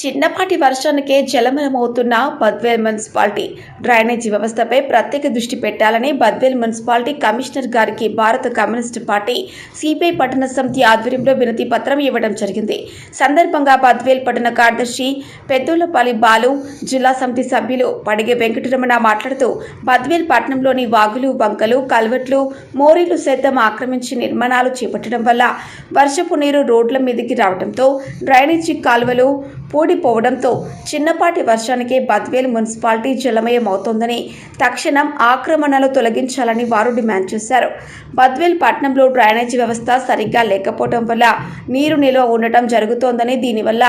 చిన్నపాటి వర్షానికే జలమలమవుతున్న బద్వేల్ మున్సిపాలిటీ. డ్రైనేజీ వ్యవస్థపై ప్రత్యేక దృష్టి పెట్టాలని బద్వేల్ మున్సిపాలిటీ కమిషనర్ గారికి భారత కమ్యూనిస్టు పార్టీ సిపిఐ పట్టణ సమితి ఆధ్వర్యంలో వినతి పత్రం ఇవ్వడం జరిగింది. సందర్భంగా బద్వేల్ పట్టణ కార్యదర్శి పెద్దోలపల్లి బాలు జిల్లా సమితి సభ్యులు పడిగే వెంకటరమణ మాట్లాడుతూ బద్వేల్ పట్టణంలోని వాగులు వంకలు కల్వెట్లు మోరీలు సైతం ఆక్రమించి నిర్మాణాలు చేపట్టడం వల్ల వర్షపు నీరు రోడ్ల మీదకి రావడంతో డ్రైనేజీ కాలువలు పూడిపోవడంతో చిన్నపాటి వర్షానికే బద్వేల్ మున్సిపాలిటీ జలమయం అవుతోందని తక్షణం ఆక్రమణలు తొలగించాలని వారు డిమాండ్ చేశారు. బద్వేల్ పట్టణంలో డ్రైనేజీ వ్యవస్థ సరిగ్గా లేకపోవడం వల్ల నీరు నిల్వ ఉండటం జరుగుతోందని దీనివల్ల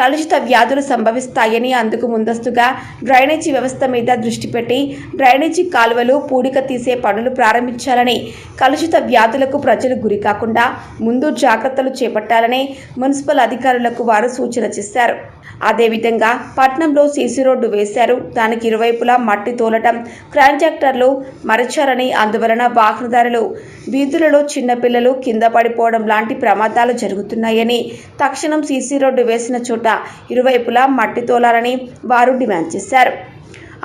కలుషిత వ్యాధులు సంభవిస్తాయని అందుకు ముందస్తుగా డ్రైనేజీ వ్యవస్థ మీద దృష్టి పెట్టి డ్రైనేజీ కాలువలు పూడిక తీసే పనులు ప్రారంభించాలని కలుషిత వ్యాధులకు ప్రజలు గురి కాకుండా ముందు జాగ్రత్తలు చేపట్టాలని మున్సిపల్ అధికారులకు వారు సూచన చేశారు. అదేవిధంగా పట్నంలో సీసీ రోడ్డు వేశారు. దానికి ఇరువైపులా మట్టి తోలటం కాంట్రాక్టర్లు మరచారని అందువలన వాహనదారులు వీధులలో చిన్నపిల్లలు కింద పడిపోవడం లాంటి ప్రమాదాలు జరుగుతున్నాయని తక్షణం సీసీ రోడ్డు వేసిన చోట ఇరువైపులా మట్టి తోలాలని వారు డిమాండ్ చేశారు.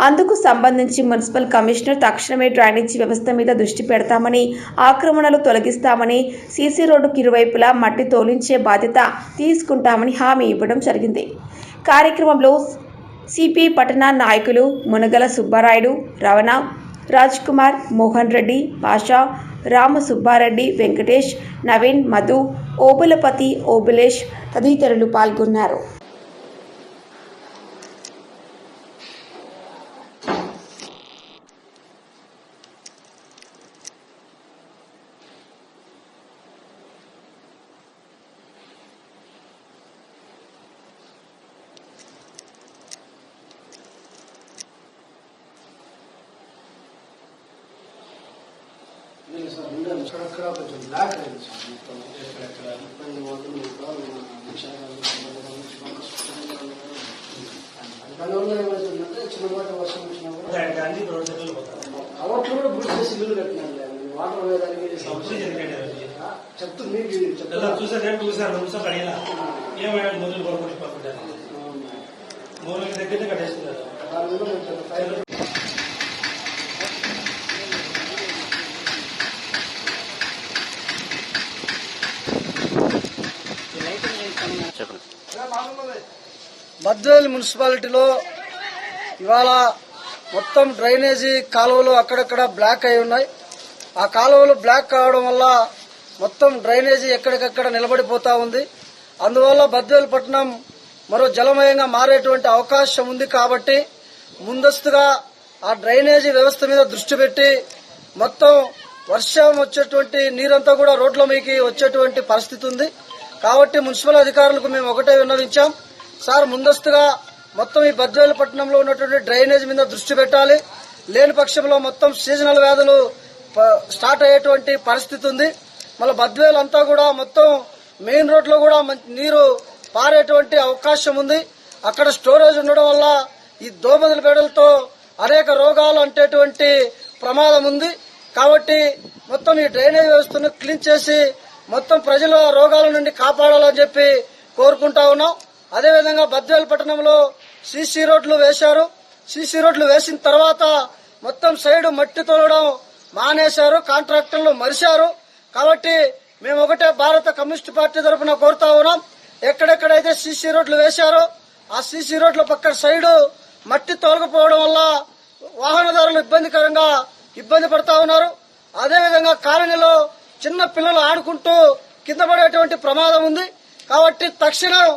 అందుకు సంబంధించి మున్సిపల్ కమిషనర్ తక్షణమే డ్రైనేజీ వ్యవస్థ మీద దృష్టి పెడతామని ఆక్రమణలు తొలగిస్తామని సీసీ రోడ్డుకు ఇరువైపులా మట్టి తోలించే బాధ్యత తీసుకుంటామని హామీ ఇవ్వడం జరిగింది. కార్యక్రమంలో సిపి పట్టణ నాయకులు మునగల సుబ్బారాయుడు రవణ రాజ్ కుమార్ మోహన్ రెడ్డి పాషా రామ సుబ్బారెడ్డి వెంకటేష్ నవీన్ మధు ఓబులపతి ఓబులేష్ తదితరులు పాల్గొన్నారు. అక్కడక్కడ కొంచెం బ్లాక్ అయింది సార్ మొత్తం. ఎక్కడెక్కడ ఇబ్బంది వద్దు దానివల్ల ఏమవుతుందంటే చిన్నపాటి వర్షం వచ్చినా కూడా కవర్ట్లు కూడా బుడ్ చేసి ఇల్లు కట్టినారు వాటర్ వేయడానికి సమస్య చెప్తూ మీకు ఎలా చెప్తున్నా చూసారు చూసారు నిమిషాలు అడిగినా. ఏమైనా మొదలు కొనుక్కొని పంపించారు మూలకి దగ్గర కట్టేస్తున్నారు. చెప్పండి. బద్వేల్ మున్సిపాలిటీలో ఇవాళ మొత్తం డ్రైనేజీ కాలువలు అక్కడక్కడ బ్లాక్ అయి ఉన్నాయి. ఆ కాలువలు బ్లాక్ కావడం వల్ల మొత్తం డ్రైనేజీ ఎక్కడికక్కడ నిలబడిపోతూ ఉంది. అందువల్ల బద్వేల్ పట్టణం మరో జలమయంగా మారేటువంటి అవకాశం ఉంది కాబట్టి ముందస్తుగా ఆ డ్రైనేజీ వ్యవస్థ మీద దృష్టి పెట్టి మొత్తం వర్షం వచ్చేటువంటి నీరంతా కూడా రోడ్ల మీకి వచ్చేటువంటి పరిస్థితి ఉంది. కాబట్టి మున్సిపల్ అధికారులకు మేము ఒకటే విన్నవించాం. సార్ ముందస్తుగా మొత్తం ఈ బద్వేలు పట్టణంలో ఉన్నటువంటి డ్రైనేజ్ మీద దృష్టి పెట్టాలి. లేని పక్షంలో మొత్తం సీజనల్ వ్యాధులు ప- స్టార్ట్ అయ్యేటువంటి పరిస్థితి ఉంది. మళ్ళీ బద్వేలు అంతా కూడా మొత్తం మెయిన్ రోడ్లో కూడా నీరు పారేటువంటి అవకాశం ఉంది. అక్కడ స్టోరేజ్ ఉండడం వల్ల ఈ దోమదల బెడలతో అనేక రోగాలు అంటేటువంటి ప్రమాదం ఉంది. కాబట్టి మొత్తం ఈ డ్రైనేజ్ వ్యవస్థను క్లీన్ చేసి మొత్తం ప్రజలు రోగాల నుండి కాపాడాలని చెప్పి కోరుకుంటా ఉన్నాం. అదేవిధంగా బద్వేల్ పట్టణంలో సీసీ రోడ్లు వేశారు. సీసీ రోడ్లు వేసిన తర్వాత మొత్తం సైడ్ మట్టి తోలడం మానేశారు. కాంట్రాక్టర్లు మరిశారు. కాబట్టి మేము ఒకటే భారత కమ్యూనిస్ట్ పార్టీ తరఫున కోరుతా ఉన్నాం. ఎక్కడెక్కడైతే సీసీ రోడ్లు వేశారో ఆ సీసీ రోడ్ల పక్క సైడు మట్టి తొలగిపోవడం వల్ల వాహనదారులు ఇబ్బందికరంగా ఇబ్బంది పడతా ఉన్నారు. అదేవిధంగా కాలనీలో చిన్న పిల్లలు ఆడుకుంటూ కింద పడేటువంటి ప్రమాదం ఉంది. కాబట్టి తక్షణం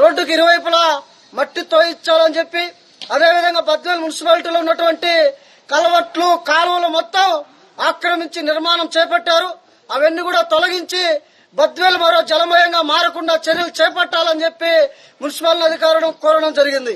రోడ్డుకి ఇరువైపులా మట్టి తోయించాలని చెప్పి అదేవిధంగా బద్వేల్ మున్సిపాలిటీలో ఉన్నటువంటి కలవట్లు కాలువలు మొత్తం ఆక్రమించి నిర్మాణం చేపట్టారు. అవన్నీ కూడా తొలగించి బద్వేల్ మరో జలమయంగా మారకుండా చర్యలు చేపట్టాలని చెప్పి మున్సిపల్ అధికారులను కోరడం జరిగింది.